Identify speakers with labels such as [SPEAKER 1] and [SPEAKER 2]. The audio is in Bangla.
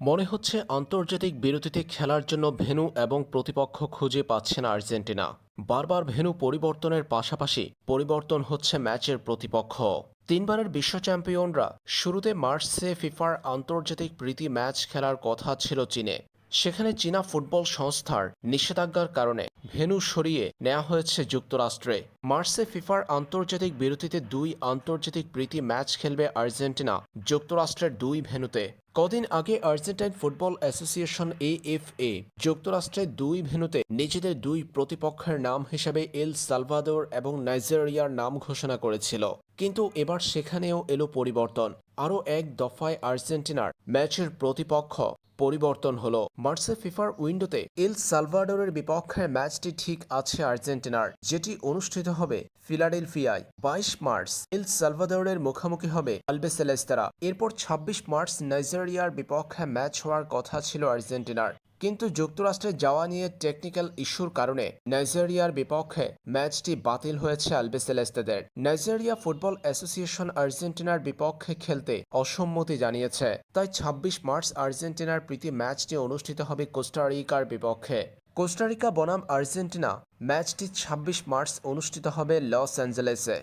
[SPEAKER 1] মনে হচ্ছে আন্তর্জাতিক বিরতিতে খেলার জন্য ভেনু এবং প্রতিপক্ষ খুঁজে পাচ্ছেন আর্জেন্টিনা। বারবার ভেনু পরিবর্তনের পাশাপাশি পরিবর্তন হচ্ছে ম্যাচের প্রতিপক্ষ। তিনবারের বিশ্ব চ্যাম্পিয়নরা শুরুতে মার্চে ফিফার আন্তর্জাতিক প্রীতি ম্যাচ খেলার কথা ছিল চীনে। সেখানে চীনা ফুটবল সংস্থার নিষেধাজ্ঞার কারণে ভেন্যু সরিয়ে নেওয়া হয়েছে যুক্তরাষ্ট্রে। মার্চে ফিফার আন্তর্জাতিক বিরতিতে দুই আন্তর্জাতিক প্রীতি ম্যাচ খেলবে আর্জেন্টিনা, যুক্তরাষ্ট্রের দুই ভেন্যুতে। কদিন আগে আর্জেন্টাইন ফুটবল অ্যাসোসিয়েশন এএফএ যুক্তরাষ্ট্রের দুই ভেন্যুতে নিজেদের দুই প্রতিপক্ষের নাম হিসেবে এল সালভাদোর এবং নাইজেরিয়ার নাম ঘোষণা করেছিল। কিন্তু এবার সেখানেও এলো পরিবর্তন। আরও এক দফায় আর্জেন্টিনার ম্যাচের প্রতিপক্ষ পরিবর্তন হলো। মার্চে ফিফার উইন্ডোতে এল সালভাডোরের বিপক্ষে ম্যাচটি ঠিক আছে আর্জেন্টিনার, যেটি অনুষ্ঠিত হবে ফিলাডেলফিয়ায় বাইশ মার্চ। এল সালভাদোরের মুখোমুখি হবে আলবেসেলেস্তারা। এরপর ২৬ মার্চ নাইজেরিয়ার বিপক্ষে ম্যাচ হওয়ার কথা ছিল আর্জেন্টিনার। কিন্তু যুক্তরাষ্ট্রে যাওয়া নিয়ে টেকনিক্যাল ইস্যুর কারণে নাইজেরিয়ার বিপক্ষে ম্যাচটি বাতিল হয়েছে আলবেসেলেস্তাদের। নাইজেরিয়া ফুটবল অ্যাসোসিয়েশন আর্জেন্টিনার বিপক্ষে খেলতে অসম্মতি জানিয়েছে। তাই ২৬ মার্চ আর্জেন্টিনার প্রীতি ম্যাচটি অনুষ্ঠিত হবে কোস্টারিকার বিপক্ষে। কোস্টারিকা বনাম আর্জেন্টিনা ম্যাচটি ২৬ মার্চ অনুষ্ঠিত হবে লস অ্যাঞ্জেলেসে।